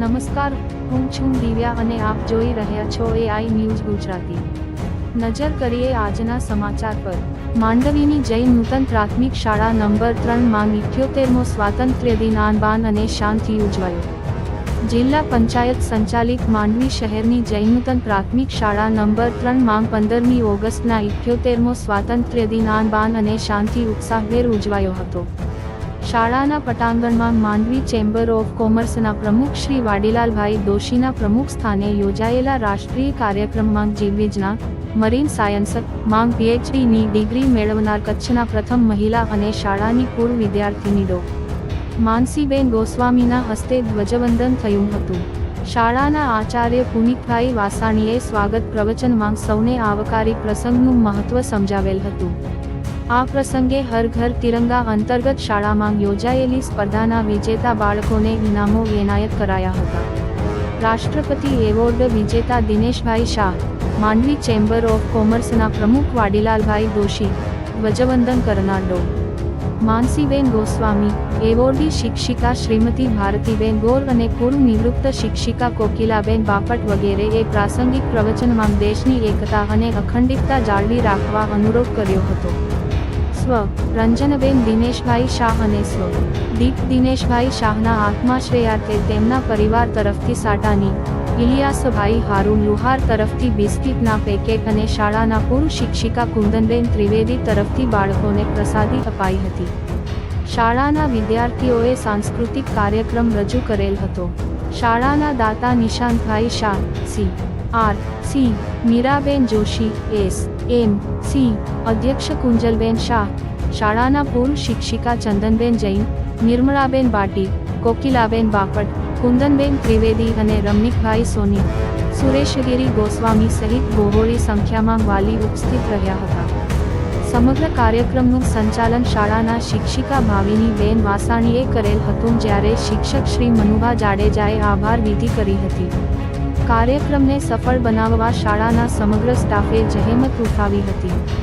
નમસ્કાર, હું છું દિવ્યા અને આપ જોઈ રહ્યા છો એઆઈ ન્યૂઝ ગુજરાતી. નજર કરીએ આજના સમાચાર પર. માંડવીની જૈન નૂતન પ્રાથમિક શાળા નંબર ત્રણમાં ઇઠ્યોતેરમો સ્વાતંત્ર્ય દિન આનબાન અને શાંતિ ઉજવાયો. જિલ્લા પંચાયત સંચાલિત માંડવી શહેરની જયનૂતન પ્રાથમિક શાળા નંબર ત્રણમાં પંદરમી ઓગસ્ટના ઇઠ્યોતેરમો સ્વાતંત્ર્ય દિન આનબાન અને શાંતિ ઉત્સાહભેર ઉજવાયો હતો. શાળાના પટાંગણમાં માંડવી ચેમ્બર ઓફ કોમર્સના પ્રમુખ શ્રી વાડીલાલભાઈ દોશીના પ્રમુખ સ્થાને યોજાયેલા રાષ્ટ્રીય કાર્યક્રમમાં જીવવિજ્ઞા મરીન સાયન્સ માંગ પીએચડીની ડિગ્રી મેળવનાર કચ્છના પ્રથમ મહિલા અને શાળાની પૂર્વ વિદ્યાર્થીની ડો. માનસીબેન ગોસ્વામીના હસ્તે ધ્વજવંદન થયું હતું. શાળાના આચાર્ય પુનિતભાઈ વાસાણીએ સ્વાગત પ્રવચનમાં સૌને આવકારી પ્રસંગનું મહત્વ સમજાવેલ હતું. આ પ્રસંગે હર ઘર તિરંગા અંતર્ગત શાળામાં યોજાયેલી સ્પર્ધાના વિજેતા બાળકોને ઇનામો એનાયત કરાયા હતા. રાષ્ટ્રપતિ એવોર્ડ વિજેતા દિનેશભાઈ શાહ, માંડવી ચેમ્બર ઓફ કોમર્સના પ્રમુખ વાડીલાલભાઈ દોશી, ધ્વજવંદન કરનાર ડો માનસીબેન ગોસ્વામી, એવોર્ડી શિક્ષિકા શ્રીમતી ભારતીબેન ગોર અને પૂર્વ નિવૃત્ત શિક્ષિકા કોકિલાબેન બાપટ વગેરેએ પ્રાસંગિક પ્રવચનમાં દેશની એકતા અને અખંડિતતા જાળવી રાખવા અનુરોધ કર્યો હતો. સ્વ, રંજનબેન દિનેશભાઈ શાહ અને સ્વ. દીપ દિનેશભાઈ શાહના આત્માશ્રયાર્થે તેમના પરિવાર તરફથી સાટાની, ઇલિયાસભાઈ હારૂન લુહાર તરફથી બિસ્કિટના પેકેટ અને શાળાના પૂર્વ શિક્ષિકા કુંદનબેન ત્રિવેદી તરફથી બાળકોને પ્રસાદી અપાઈ હતી. શાળાના વિદ્યાર્થીઓએ સાંસ્કૃતિક કાર્યક્રમ રજૂ કરેલ હતો. શાળાના દાતા Nishantbhai Shah, C. R. C. Meeraben Joshi, S. M C. અધ્યક્ષ કુંજલબેન શાહ, શાળાના પૂર્વ શિક્ષિકા ચંદનબેન જૈન, નિર્મળાબેન બાટી, કોકિલાબેન બાપટ, કુંદનબેન ત્રિવેદી અને રમણીકભાઈ સોની, સુરેશગીરી ગોસ્વામી સહિત બહોળી સંખ્યામાં વાલી ઉપસ્થિત રહ્યા હતા. સમગ્ર કાર્યક્રમનું સંચાલન શાળાના શિક્ષિકા ભાવિની બેન વાસાણીએ કરેલ હતું જ્યારે શિક્ષક શ્રી મનુભા જાડેજાએ આભાર વિધિ કરી હતી. કાર્યક્રમને સફળ બનાવવા શાળાના સમગ્ર સ્ટાફે જહેમત ઉઠાવી હતી.